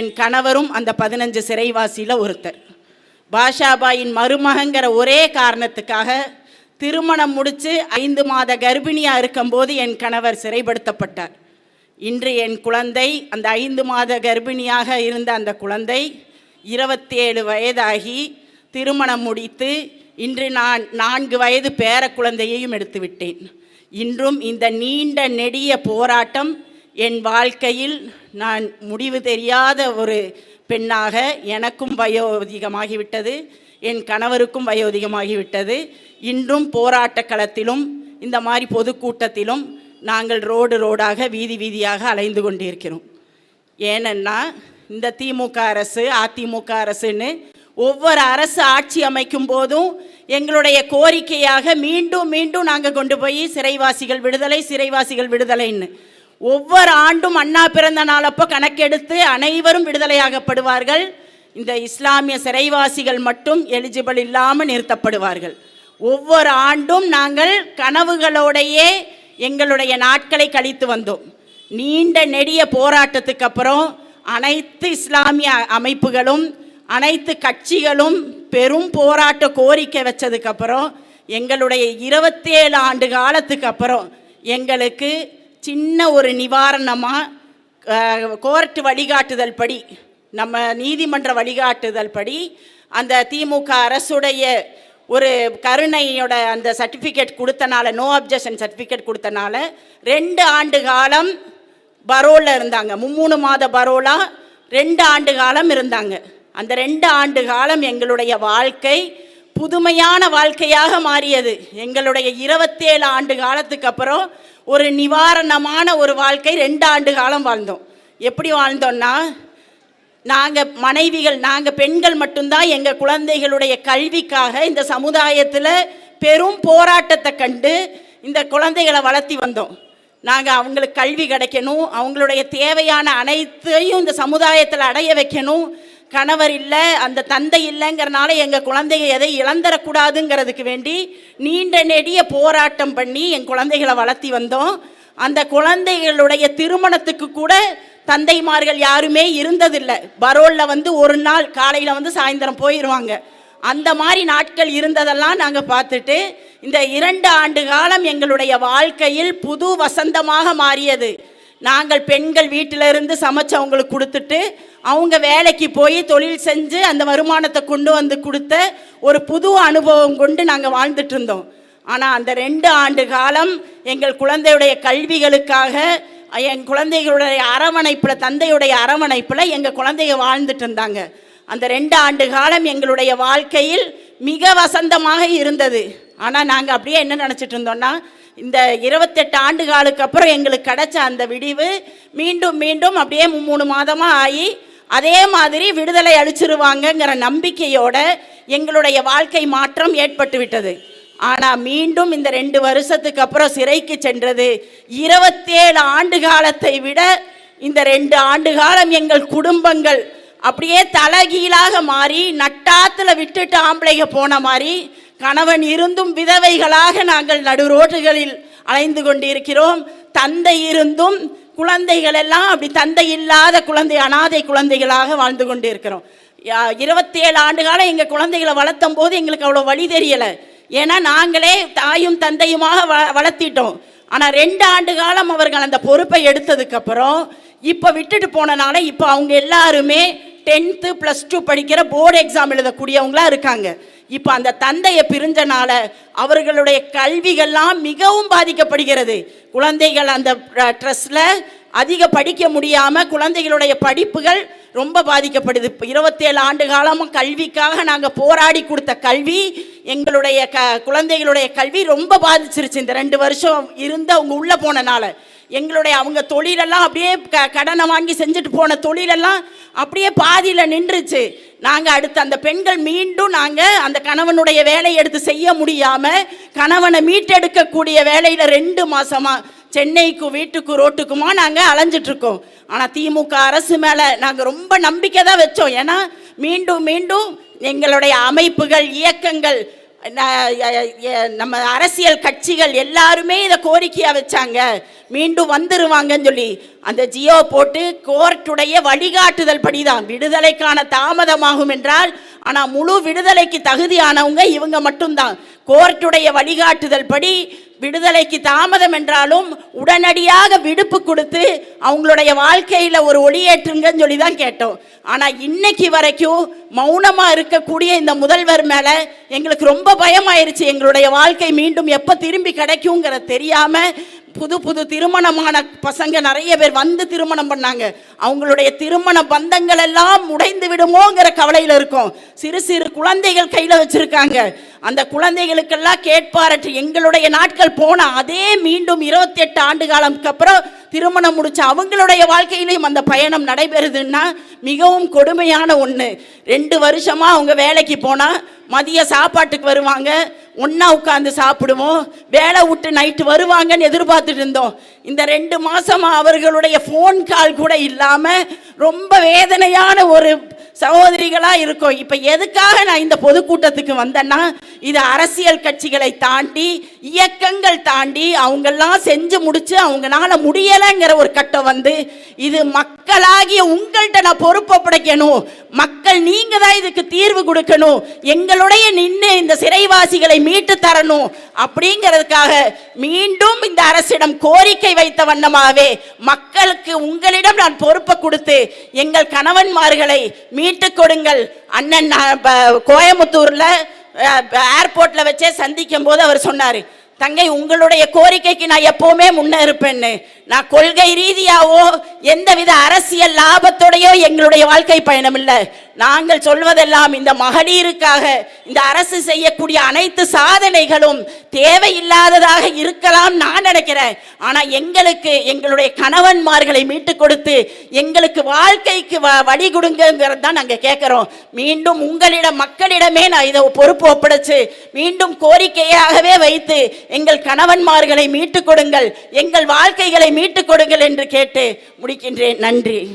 என் கணவரும் அந்த பதினஞ்சு சிறைவாசியில் ஒருத்தர். பாஷாபாயின் மருமகங்கிற ஒரே காரணத்துக்காக திருமணம் முடித்து ஐந்து மாத கர்ப்பிணியாக இருக்கும்போது என் கணவர் சிறைப்படுத்தப்பட்டார். இன்று என் குழந்தை அந்த ஐந்து மாத கர்ப்பிணியாக இருந்த அந்த குழந்தை இருபத்தி ஏழு வயதாகி திருமணம் முடித்து இன்று நான் நான்கு வயது பேர குழந்தையையும் எடுத்துவிட்டேன். இன்றும் இந்த நீண்ட நெடிய போராட்டம் என் வாழ்க்கையில் நான் முடிவு தெரியாத ஒரு பெண்ணாக எனக்கும் வயோதிகமாகிவிட்டது என் கணவருக்கும் வயோதிகமாகிவிட்டது இன்றும் போராட்ட களத்திலும் இந்த மாதிரி பொதுக்கூட்டத்திலும் நாங்கள் ரோடு ரோடாக வீதி வீதியாக அலைந்து கொண்டிருக்கிறோம். ஏனென்னா இந்த திமுக அரசு அதிமுக அரசுன்னு ஒவ்வொரு அரசு ஆட்சி அமைக்கும் போதும் எங்களுடைய கோரிக்கையாக மீண்டும் மீண்டும் நாங்கள் கொண்டு போய் சிறைவாசிகள் விடுதலை சிறைவாசிகள் விடுதலைன்னு ஒவ்வொரு ஆண்டும் அண்ணா பிறந்த நாளப்போ கணக்கெடுத்து அனைவரும் விடுதலையாகப்படுவார்கள். இந்த இஸ்லாமிய சிறைவாசிகள் மட்டும் எலிஜிபிள் இல்லாமல் நிறுத்தப்படுவார்கள். ஒவ்வொரு ஆண்டும் நாங்கள் கனவுகளோடையே எங்களுடைய நாட்களை கழித்து வந்தோம். நீண்ட நெடிய போராட்டத்துக்கு அப்புறம் அனைத்து இஸ்லாமிய அமைப்புகளும் அனைத்து கட்சிகளும் பெரும் போராட்ட கோரிக்கை வச்சதுக்கப்புறம் எங்களுடைய இருபத்தேழு ஆண்டு காலத்துக்கு அப்புறம் எங்களுக்கு சின்ன ஒரு நிவாரணமாக கோர்ட்டு வழிகாட்டுதல் படி நம்ம நீதிமன்ற வழிகாட்டுதல் படி அந்த திமுக அரசுடைய ஒரு கருணையோட அந்த சர்டிஃபிகேட் கொடுத்தனால நோ அப்ஜெக்ஷன் சர்டிஃபிகேட் கொடுத்தனால ரெண்டு ஆண்டு காலம் பரோலில் இருந்தாங்க. மும்மூணு மாத பரோலா ரெண்டு ஆண்டு காலம் இருந்தாங்க. அந்த ரெண்டு ஆண்டு காலம் எங்களுடைய வாழ்க்கை புதுமையான வாழ்க்கையாக மாறியது. எங்களுடைய இருபத்தேழு ஆண்டு காலத்துக்கு அப்புறம் ஒரு நிவாரணமான ஒரு வாழ்க்கை ரெண்டு ஆண்டு காலம் வாழ்ந்தோம். எப்படி வாழ்ந்தோம்னா நாங்கள் மனைவிகள் நாங்கள் பெண்கள் மட்டும்தான் எங்கள் குழந்தைகளுடைய கல்விக்காக இந்த சமுதாயத்தில் பெரும் போராட்டத்தை கண்டு இந்த குழந்தைகளை வளர்த்தி வந்தோம். நாங்கள் அவங்களுக்கு கல்வி கிடைக்கணும் அவங்களுடைய தேவையான அனைத்தையும் இந்த சமுதாயத்தில் அடைய வைக்கணும் கணவர் இல்லை அந்த தந்தை இல்லைங்கிறனால எங்கள் குழந்தைய எதை இழந்துடக்கூடாதுங்கிறதுக்கு வேண்டி நீண்ட நெடிய போராட்டம் பண்ணி என் குழந்தைகளை வளர்த்தி வந்தோம். அந்த குழந்தைகளுடைய திருமணத்துக்கு கூட தந்தைமார்கள் யாருமே இருந்ததில்லை. பரோலில் வந்து ஒரு நாள் காலையில் வந்து சாயந்தரம் போயிடுவாங்க அந்த மாதிரி நாட்கள் இருந்ததெல்லாம் நாங்கள் பார்த்துட்டு இந்த இரண்டு ஆண்டு காலம் எங்களுடைய வாழ்க்கையில் புது வசந்தமாக மாறியது. நாங்கள் பெண்கள் வீட்டில் இருந்து சமைச்சு அவங்களுக்கு கொடுத்துட்டு அவங்க வேலைக்கு போய் தொழில் செஞ்சு அந்த வருமானத்தை கொண்டு வந்து கொடுத்த ஒரு புது அனுபவம் கொண்டு நாங்கள் வாழ்ந்துட்டு இருந்தோம். ஆனால் அந்த ரெண்டு ஆண்டு காலம் எங்கள் குழந்தையுடைய கல்விகளுக்காக என் குழந்தைகளுடைய அரவணைப்பில் தந்தையுடைய அரவணைப்பில் எங்கள் குழந்தைங்க வாழ்ந்துட்டு இருந்தாங்க. அந்த ரெண்டு ஆண்டு காலம் எங்களுடைய வாழ்க்கையில் மிக வசந்தமாக இருந்தது. ஆனால் நாங்கள் அப்படியே என்ன நினச்சிட்டு இருந்தோம்னா இந்த இருபத்தெட்டு ஆண்டு காலுக்கு அப்புறம் எங்களுக்கு கிடைச்ச அந்த விடிவு மீண்டும் மீண்டும் அப்படியே மூணு மாதமாக ஆகி அதே மாதிரி விடுதலை அழிச்சிருவாங்கங்கிற நம்பிக்கையோட எங்களுடைய வாழ்க்கை மாற்றம் ஏற்பட்டு விட்டது. ஆனால் மீண்டும் இந்த ரெண்டு வருஷத்துக்கு அப்புறம் சிறைக்கு சென்றது இருபத்தேழு ஆண்டு காலத்தை விட இந்த ரெண்டு ஆண்டு காலம் எங்கள் குடும்பங்கள் அப்படியே தலகீழாக மாறி நட்டாத்தில் விட்டுட்டு ஆம்பளைக போன மாதிரி கணவன் இருந்தும் விதவைகளாக நாங்கள் நடு ரோட்டுகளில் அலைந்து கொண்டிருக்கிறோம். தந்தை இருந்தும் குழந்தைகள் எல்லாம் அப்படி தந்தை இல்லாத குழந்தை அனாதை குழந்தைகளாக வாழ்ந்து கொண்டிருக்கிறோம். இருபத்தேழு ஆண்டு காலம் எங்கள் குழந்தைகளை வளர்த்தும் போது எங்களுக்கு அவ்வளோ வழி தெரியலை. ஏன்னா நாங்களே தாயும் தந்தையுமாக வ வளர்த்திட்டோம். ஆனால் ரெண்டு ஆண்டு காலம் அவர்கள் அந்த பொறுப்பை எடுத்ததுக்கப்புறம் இப்போ விட்டுட்டு போனனால இப்போ அவங்க எல்லாருமே டென்த்து ப்ளஸ் டூ படிக்கிற போர்டு எக்ஸாம் எழுதக்கூடியவங்களா இருக்காங்க. இப்போ அந்த தந்தையை பிரிஞ்சனால அவர்களுடைய கல்விகள்லாம் மிகவும் பாதிக்கப்படுகிறது. குழந்தைகள் அந்த ட்ரெஸ்ஸில் அதிக படிக்க முடியாமல் குழந்தைகளுடைய படிப்புகள் ரொம்ப பாதிக்கப்படுது. இப்போ இருபத்தேழு ஆண்டு காலமும் கல்விக்காக நாங்கள் போராடி கொடுத்த கல்வி எங்களுடைய க குழந்தைகளுடைய கல்வி ரொம்ப பாதிச்சிருச்சு. இந்த ரெண்டு வருஷம் இருந்து அவங்க உள்ளே போனனால. எங்களுடைய அவங்க தொழிலெல்லாம் அப்படியே க கடனை வாங்கி செஞ்சுட்டு போன தொழிலெல்லாம் அப்படியே பாதியில் நின்றுச்சு. நாங்கள் அடுத்து அந்த பெண்கள் மீண்டும் நாங்கள் அந்த கணவனுடைய வேலையை எடுத்து செய்ய முடியாமல் கணவனை மீட்டெடுக்கக்கூடிய வேலையில் ரெண்டு மாதமாக சென்னைக்கு வீட்டுக்கு ரோட்டுக்குமா நாங்கள் அலைஞ்சிட்ருக்கோம். ஆனால் திமுக அரசு மேலே நாங்கள் ரொம்ப நம்பிக்கை தான் வச்சோம். ஏன்னா மீண்டும் மீண்டும் எங்களுடைய அமைப்புகள் இயக்கங்கள் நம்ம அரசியல் கட்சிகள் எல்லாருமே இதை கோரிக்கையாக வச்சாங்க. மீண்டும் வந்துருவாங்கன்னு சொல்லி. அந்த ஜியோ போட்டு கோர்ட்டுடைய வழிகாட்டுதல் படிதான். விடுதலைக்கான தாமதமாகும் என்றால் ஆனால் முழு விடுதலைக்கு தகுதியானவங்க இவங்க மட்டும்தான். கோர்ட்டுடைய வழிகாட்டுதல் படி விடுதலைக்கு தாமதம் என்றாலும் உடனடியாக விடுப்பு கொடுத்து அவங்களுடைய வாழ்க்கையில் ஒரு ஒளியேற்றுங்கன்னு சொல்லி தான் கேட்டோம். ஆனால் இன்னைக்கு வரைக்கும் மௌனமாக இருக்கக்கூடிய இந்த முதல்வர் மேலே எங்களுக்கு ரொம்ப பயமாயிருச்சு. எங்களுடைய வாழ்க்கை மீண்டும் எப்போ திரும்பி கிடைக்குங்கிற தெரியாமல் புது புது திருமணமான பசங்க நிறைய பேர் வந்து திருமணம் பண்ணாங்க. அவங்களுடைய திருமண பந்தங்கள் எல்லாம் உடைந்து விடுமோங்கிற கவலையில் இருக்கும். சிறு சிறு குழந்தைகள் கையில் வச்சிருக்காங்க. அந்த குழந்தைகளுக்கெல்லாம் கேட்பாரற்று எங்களுடைய நாட்கள் போன அதே மீண்டும் இருபத்தி எட்டு ஆண்டு காலம்க்கு அப்புறம் திருமணம் முடிச்சு அவங்களுடைய வாழ்க்கையிலையும் அந்த பயணம் நடைபெறுதுன்னா மிகவும் கொடுமையான ஒன்று ரெண்டு வருஷமா அவங்க வேலைக்கு போனால் மதிய சாப்பாட்டுக்கு வருவாங்க ஒன்றா உட்காந்து சாப்பிடுவோம் வேலை விட்டு நைட்டு வருவாங்கன்னு எதிர்பார்த்துட்டு இருந்தோம். இந்த ரெண்டு மாசமா அவர்களுடைய ஃபோன் கால் கூட இல்லாமல் ரொம்ப வேதனையான ஒரு சகோதரிகளா இருக்கும். இப்போ எதுக்காக நான் இந்த பொதுக்கூட்டத்துக்கு வந்தேன்னா இது அரசியல் கட்சிகளை தாண்டி இயக்கங்கள் தாண்டி அவங்கெல்லாம் செஞ்சு முடிச்சு அவங்களால முடியலைங்கிற ஒரு கட்டம் வந்து இது மக்களாகிய உங்கள்கிட்ட நான் பொறுப்பை படைக்கணும். மக்கள் நீங்க தான் இதுக்கு தீர்வு கொடுக்கணும். எங்களுடைய நின்று இந்த சிறைவாசிகளை மீட்டு தரணும். அப்படிங்கிறதுக்காக மீண்டும் இந்த அரசிடம் கோரிக்கை வைத்த வண்ணமாகவே மக்களுக்கு உங்களிடம் நான் பொறுப்பை கொடுத்து எங்கள் கணவன்மார்களை மீட்டு கொடுங்கள். அண்ணன் நான் ஏர்போர்ட்டில் ஏர்போர்ட்ல வச்சே சந்திக்கும் போது அவர் சொன்னார் தங்கை உங்களுடைய கோரிக்கைக்கு நான் எப்போவுமே முன்ன இருப்பேன்னு. நான் கொள்கை ரீதியாவோ எந்தவித அரசியல் லாபத்தோடையோ எங்களுடைய வாழ்க்கை பயணம் இல்லை. நாங்கள் சொல்வதெல்லாம் இந்த மகளிருக்காக இந்த அரசு செய்யக்கூடிய அனைத்து சாதனைகளும் தேவையில்லாததாக இருக்கலாம் நான் நினைக்கிறேன். ஆனால் எங்களுக்கு எங்களுடைய கணவன்மார்களை மீட்டு கொடுத்து எங்களுக்கு வாழ்க்கைக்கு வ- வழி கொடுங்கிறது தான் நாங்கள் கேட்குறோம். மீண்டும் உங்களிடம் மக்களிடமே நான் இதை பொறுப்பு ஒப்படைச்சு மீண்டும் கோரிக்கையாகவே வைத்து எங்கள் கணவன்மார்களை மீட்டு கொடுங்கள் எங்கள் வாழ்க்கைகளை மீட்டு கொடுங்கள் என்று கேட்டு முடிக்கின்றேன். நன்றி.